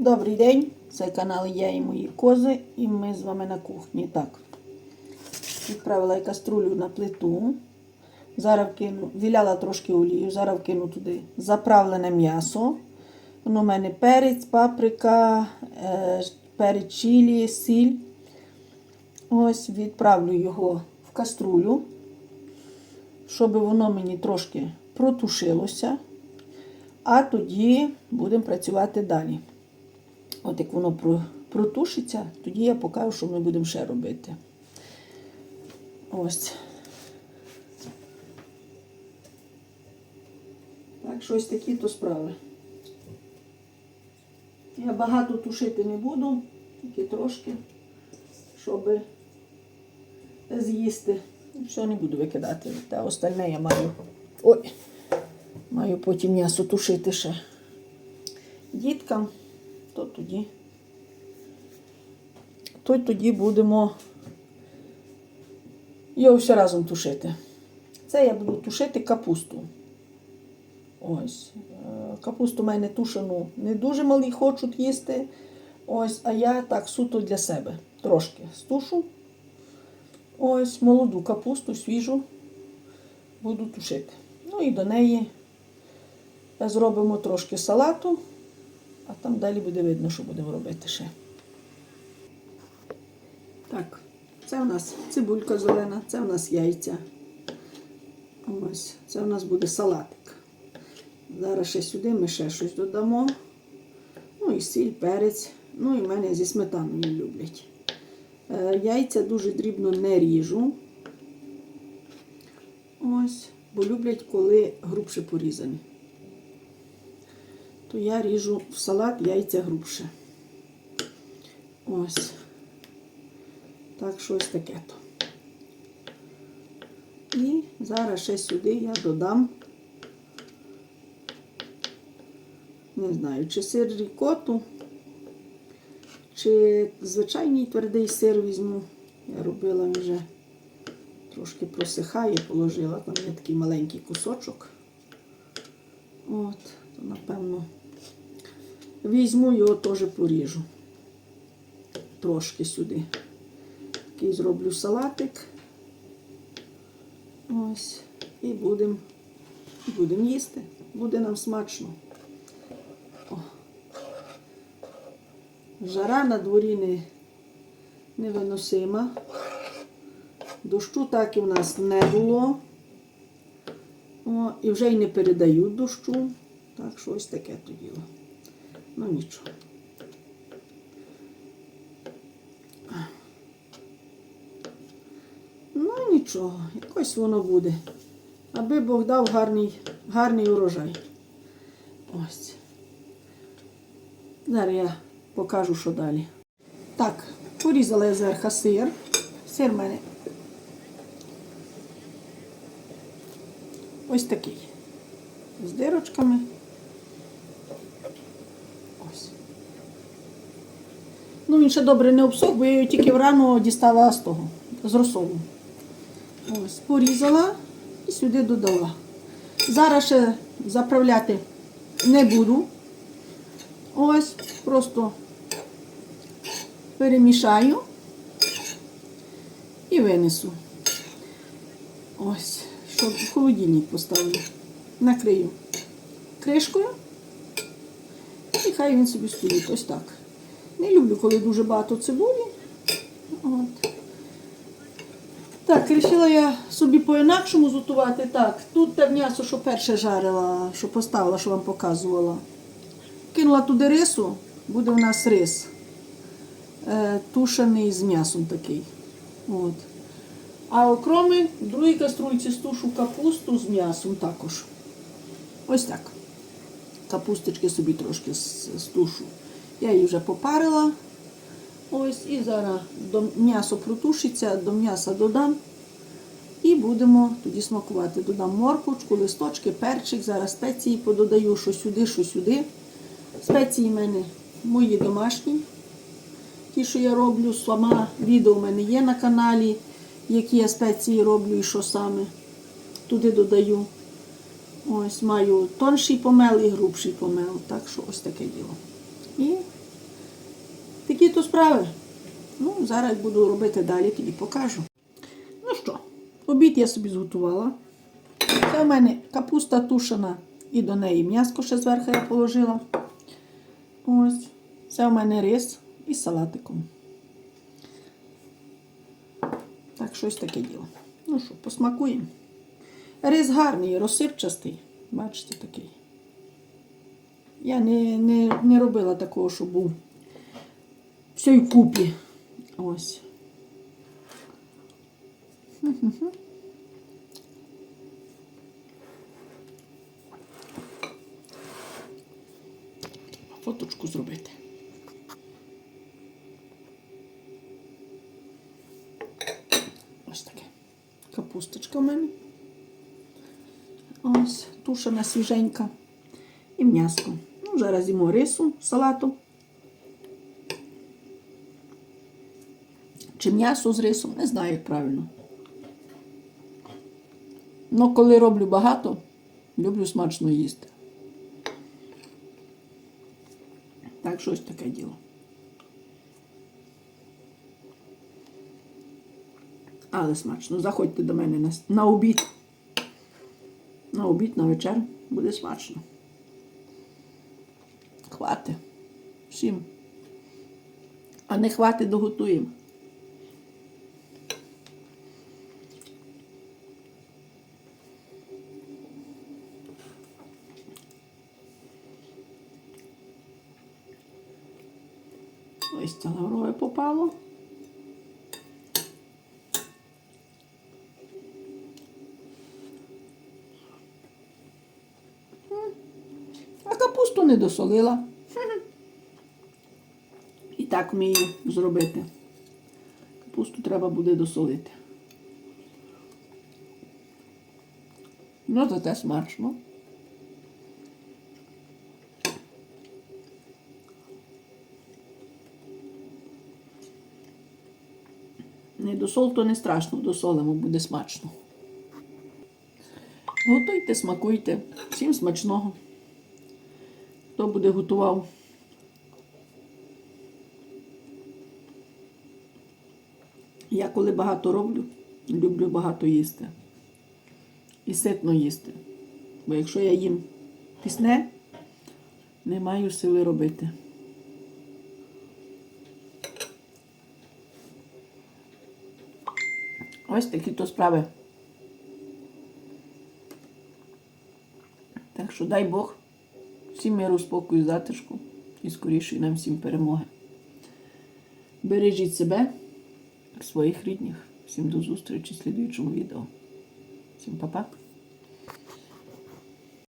Добрий день, це канал Я і мої кози, і ми з вами на кухні. Так, відправила я каструлю на плиту. Зараз вкину, віляла трошки олію, зараз вкину туди заправлене м'ясо. Воно у мене перець, паприка, е, перець чилі, сіль. Ось відправлю його в каструлю, щоб воно мені трошки протушилося. А тоді будемо працювати далі. От як воно протушиться, тоді я покажу, що ми будемо ще робити. Ось. Так, щось такі то справи. Я багато тушити не буду, тільки трошки, щоб з'їсти. Все не буду викидати. Та остальне я маю. Ой, маю потім м'ясо тушити ще. Діткам, то тоді. То тоді будемо його все разом тушити. Це я буду тушити капусту. Ось. Е, Капусту в мене тушену не дуже малі хочуть їсти. Ось, а я так суто для себе. Трошки стушу. Ось молоду капусту, свіжу, буду тушити. Ну і до неї зробимо трошки салату, а там далі буде видно, що будемо робити ще. Так, це у нас цибулька зелена, це у нас яйця. Ось, це у нас буде салатик. Зараз ще сюди ми ще щось додамо. Ну і сіль, перець. Ну і в мене зі сметаною люблять. Е, Яйця дуже дрібно не ріжу. Ось, бо люблять, коли грубше порізані. То я ріжу в салат яйця грубше. Ось. Так, щось таке то. І зараз ще сюди я додам, не знаю, чи сир рікоту, чи звичайний твердий сир візьму. Я робила вже трошки просихає, положила, там є такий маленький кусочок. От, то напевно візьму його теж поріжу. Трошки сюди. Такий зроблю салатик. Ось. І будемо будем їсти. Буде нам смачно. О. Жара на дворі не, невиносима. Дощу так і в нас не було. О, і вже й не передають дощу. Так що ось таке то діло. Ну нічого. Ну нічого, якось воно буде. Аби Бог дав гарний, гарний урожай. Ось. Зараз я покажу, що далі. Так, порізала я зверху сир. Сир в мене ось такий. З дирочками. Ось. Ну, він ще добре не обсох, бо я його тільки врано дістала з того, з розсолу. Ось, порізала і сюди додала. Зараз ще заправляти не буду. Ось, просто перемішаю і винесу. Ось, щоб в холодильник поставлю. Накрию кришкою. І хай він собі стоїть. Ось так. Не люблю, коли дуже багато цибулі. От. Так, вирішила я собі по-інакшому зготувати. Так, тут те м'ясо, що перше жарила, що поставила, що вам показувала. Кинула туди рису, буде у нас рис. Е, тушений з м'ясом такий. От. А окроми в другій каструльці стушу капусту з м'ясом також. Ось так. Капусточки собі трошки стушу. Я її вже попарила. Ось і зараз до м'ясо протушиться, до м'яса додам. І будемо тоді смакувати. Додам морквочку, листочки, перчик. Зараз спеції пододаю, що сюди, що сюди. Спеції в мене мої домашні. Ті, що я роблю, сама відео в мене є на каналі, які я спеції роблю і що саме. Туди додаю. Ось маю тонший помел і грубший помел. Так що ось таке діло. І такі то справи. Ну, зараз буду робити далі, тоді покажу. Ну що, обід я собі зготувала. Це в мене капуста тушена і до неї м'яско ще зверху я положила. Ось. Це в мене рис із салатиком. Так, щось таке діло. Ну що, посмакуємо. Рис гарний, розсипчастий. Бачите, такий. Я не, не, не робила такого, щоб був все в купі. Ось. Фоточку зробити. Ось таке. Капусточка в мене. Ось, тушена свіженька. І м'яско. Ну, зараз їмо рису, салату. Чи м'ясо з рисом, не знаю, як правильно. Ну, коли роблю багато, люблю смачно їсти. Так, щось таке діло. Але смачно. Заходьте до мене на, на обід. На обід, на вечер буде смачно. Хвати. Всім. А не хвати, доготуємо. Це лаврове попало. А капусту не досолила. І так вмію зробити. Капусту треба буде досолити. Ну, зате смачно. Не досол, то не страшно, досолимо, буде смачно. Готуйте, смакуйте. Всім смачного. Хто буде готував? Я коли багато роблю, люблю багато їсти. І ситно їсти. Бо якщо я їм пісне, не маю сили робити. Ось такі то справи. Так що дай Бог всім миру, спокою, затишку і скорішої нам всім перемоги. Бережіть себе, своїх рідних. Всім до зустрічі в слідуючому відео. Всім па-па.